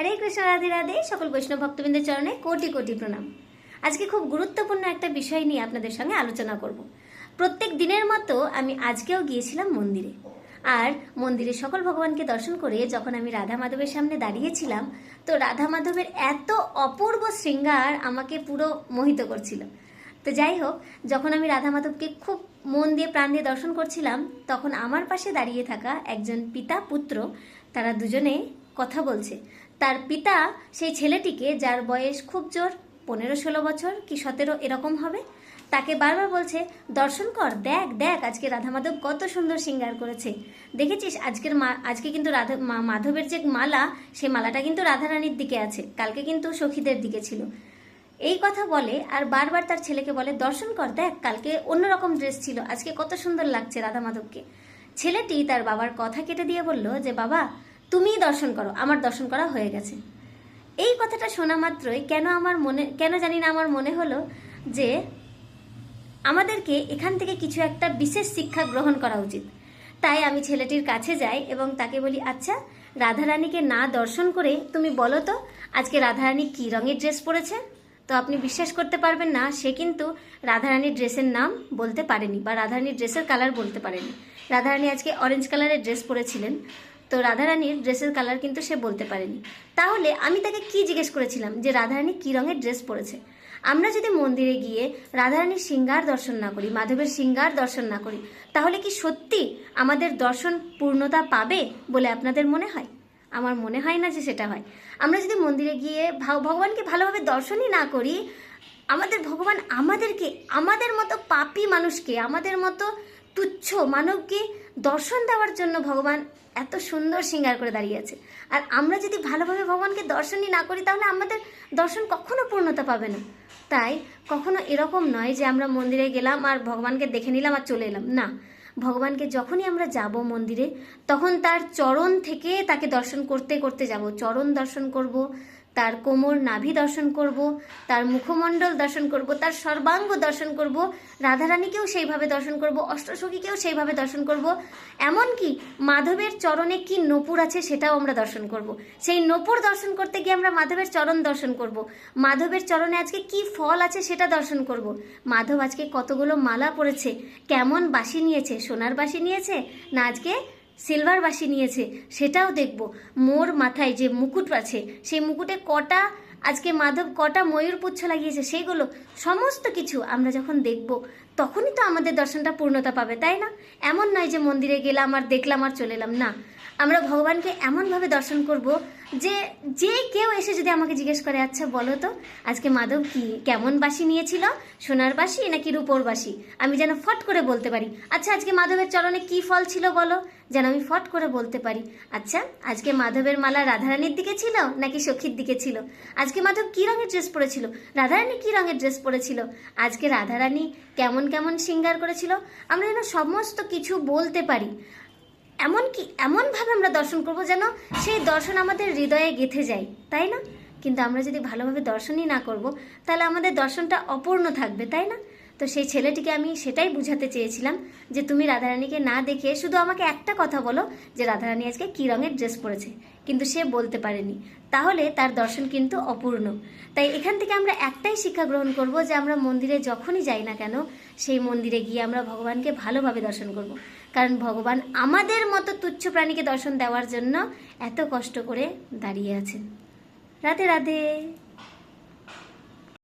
হরে কৃষ্ণ, রাধে রাধে, সকল বৈষ্ণব ভক্তবৃন্দের চরণে কোটি কোটি প্রণাম। আজকে খুব গুরুত্বপূর্ণ একটা বিষয় নিয়ে আপনাদের সঙ্গে আলোচনা করব। প্রত্যেক দিনের মতো আমি আজকেও গিয়েছিলাম মন্দিরে। আর মন্দিরে সকল ভগবানকে দর্শন করে যখন আমি রাধা মাধবের সামনে দাঁড়িয়েছিলাম, তো রাধা মাধবের এত অপূর্ব শৃঙ্গার আমাকে পুরো মোহিত করছিল। তো যাই হোক, যখন আমি রাধা মাধবকে খুব মন দিয়ে, প্রাণ দিয়ে দর্শন করছিলাম, তখন আমার পাশে দাঁড়িয়ে থাকা একজন পিতা পুত্র, তারা দুজনে কথা বলছে। তার পিতা সেই ছেলেটিকে, যার বয়স খুব জোর, পনেরো ষোলো বছর কি সতেরো এরকম হবে, তাকে বারবার বলছে, দর্শন কর, দেখ দেখ, আজকে রাধা মাধব কত সুন্দর সিঙ্গার করেছে। দেখেছিস, আজকের মা, আজকে কিন্তু রাধা মাধবের যে মালা সেই মালাটা কিন্তু রাধারানীর দিকে আছে, কালকে কিন্তু সখীদের দিকে ছিল। এই কথা বলে আর বারবার তার ছেলেকে বলে, দর্শন কর, দেখ, কালকে অন্যরকম ড্রেস ছিল, আজকে কত সুন্দর লাগছে রাধা মাধবকে ছেলেটি তার বাবার কথা কেটে দিয়ে বলল যে, বাবা তুমিই দর্শন করো, আমার দর্শন করা হয়ে গেছে। এই কথাটা শোনা মাত্রই কেন আমার মনে, কেন জানি না আমার মনে হলো যে আমাদেরকে এখান থেকে কিছু একটা বিশেষ শিক্ষা গ্রহণ করা উচিত। তাই আমি ছেলেটির কাছে যাই এবং তাকে বলি আচ্ছা রাধারানীকে না দর্শন করে তুমি বলো তো, আজকে রাধারানী কী রঙের ড্রেস পরেছে? তো আপনি বিশ্বাস করতে পারবেন না, সে কিন্তু রাধারানীর ড্রেসের নাম বলতে পারেনি বা রাধারানীর ড্রেসের কালার বলতে পারেনি। রাধারানী আজকে অরেঞ্জ কালারের ড্রেস পরেছিলেন। তো রাধারানীর ড্রেসের কালার কিন্তু সে বলতে পারেনি। তাহলে আমি তাকে কি জিজ্ঞেস করেছিলাম যে রাধারানী কী রঙের ড্রেস পরেছে? আমরা যদি মন্দিরে গিয়ে রাধারানীর সিঙ্গার দর্শন না করি, মাধবের সিঙ্গার দর্শন না করি, তাহলে কি সত্যি আমাদের দর্শন পূর্ণতা পাবে বলে আপনাদের মনে হয়? আমার মনে হয় না যে সেটা হয়। আমরা যদি মন্দিরে গিয়ে ভাগ- ভগবানকে ভালোভাবে দর্শনই না করি, আমাদের ভগবান আমাদেরকে, আমাদের মতো পাপী মানুষকে, আমাদের মতো তুচ্ছ মানবকে দর্শন দেওয়ার জন্য ভগবান এত সুন্দর সিঙ্গার করে দাঁড়িয়ে আছে। আর আমরা যদি ভালোভাবে ভগবানকে দর্শনই না করি, তাহলে আমাদের দর্শন কখনো পূর্ণতা পাবে না। তাই কখনো এরকম নয় যে আমরা মন্দিরে গেলাম আর ভগবানকে দেখে নিলাম আর চলে এলাম। না, ভগবানকে যখনই আমরা যাব মন্দিরে, তখন তার চরণ থেকে তাকে দর্শন করতে করতে যাব। চরণ দর্শন করব তার কোমর নাভি দর্শন করব, তার মুখমণ্ডল দর্শন করব, তার সর্বাঙ্গ দর্শন করব, রাধারানীকেও সেইভাবে দর্শন করব, অষ্টসখীকেও সেইভাবে দর্শন করব। এমনকি মাধবের চরণে কি নপুর আছে সেটাও আমরা দর্শন করব। সেই নপুর দর্শন করতে গিয়ে আমরা মাধবের চরণ দর্শন করব। মাধবের চরণে আজকে কি ফল আছে সেটা দর্শন করব। মাধব আজকে কতগুলো মালা পড়েছে কেমন বাসি নিয়েছে, সোনার বাসি নিয়েছে, না আজকে সিলভার বাসি নিয়েছে, সেটাও দেখব। মোর মাথায় যে মুকুট আছে, সেই মুকুটে কটা, আজকে মাধব কটা ময়ূর পুচ্ছ লাগিয়েছে সেইগুলো সমস্ত কিছু আমরা যখন দেখব তখনই তো আমাদের দর্শনটা পূর্ণতা পাবে, তাই না? এমন নয় যে মন্দিরে গেলাম আর দেখলাম আর চলে এলাম না। আমরা ভগবানকে এমনভাবে দর্শন করব যে যে কেউ এসে যদি আমাকে জিজ্ঞেস করে আচ্ছা বলো তো, আজকে মাধব কি, কেমন বাসি নিয়েছিল? সোনার বাসি নাকি রূপোর বাসি আমি যেন ফট করে বলতে পারি আচ্ছা আজকে মাধবের চরণে কি ফল ছিল বলো? যেন আমি ফট করে বলতে পারি আচ্ছা আজকে মাধবের মালা রাধারানীর দিকে ছিল নাকি সখীর দিকে ছিল? আজকে মাধব কি রঙের ড্রেস পরেছিল? রাধারানী কি রঙের ড্রেস পরেছিল? আজকে রাধারানী কেমন কেমন সিঙ্গার করেছিল, আমরা যেন সমস্ত কিছু বলতে পারি। এমনকি এমনভাবে আমরা দর্শন করব যেন সেই দর্শন আমাদের হৃদয়ে গেঁথে যায়, তাই না? কিন্তু আমরা যদি ভালোভাবে দর্শনই না করব, তাহলে আমাদের দর্শনটা অপূর্ণ থাকবে, তাই না? তো সেই ছেলেটিকে আমি সেটাই বুঝাতে চেয়েছিলাম যে তুমি রাধারানীকে না দেখে শুধু আমাকে একটা কথা বলো যে রাধারানী আজকে কী রঙের ড্রেস পরেছে। কিন্তু সে বলতে পারেনি। তাহলে তার দর্শন কিন্তু অপূর্ণ। তাই এখান থেকে আমরা একটাই শিক্ষা গ্রহণ করব যে আমরা মন্দিরে যখনই যাই না কেন, সেই মন্দিরে গিয়ে আমরা ভগবানকে ভালোভাবে দর্শন করব। কারণ ভগবান আমাদের মতো তুচ্ছ প্রাণীকে দর্শন দেওয়ার জন্য এত কষ্ট করে দাঁড়িয়ে আছেন। রাধে রাধে।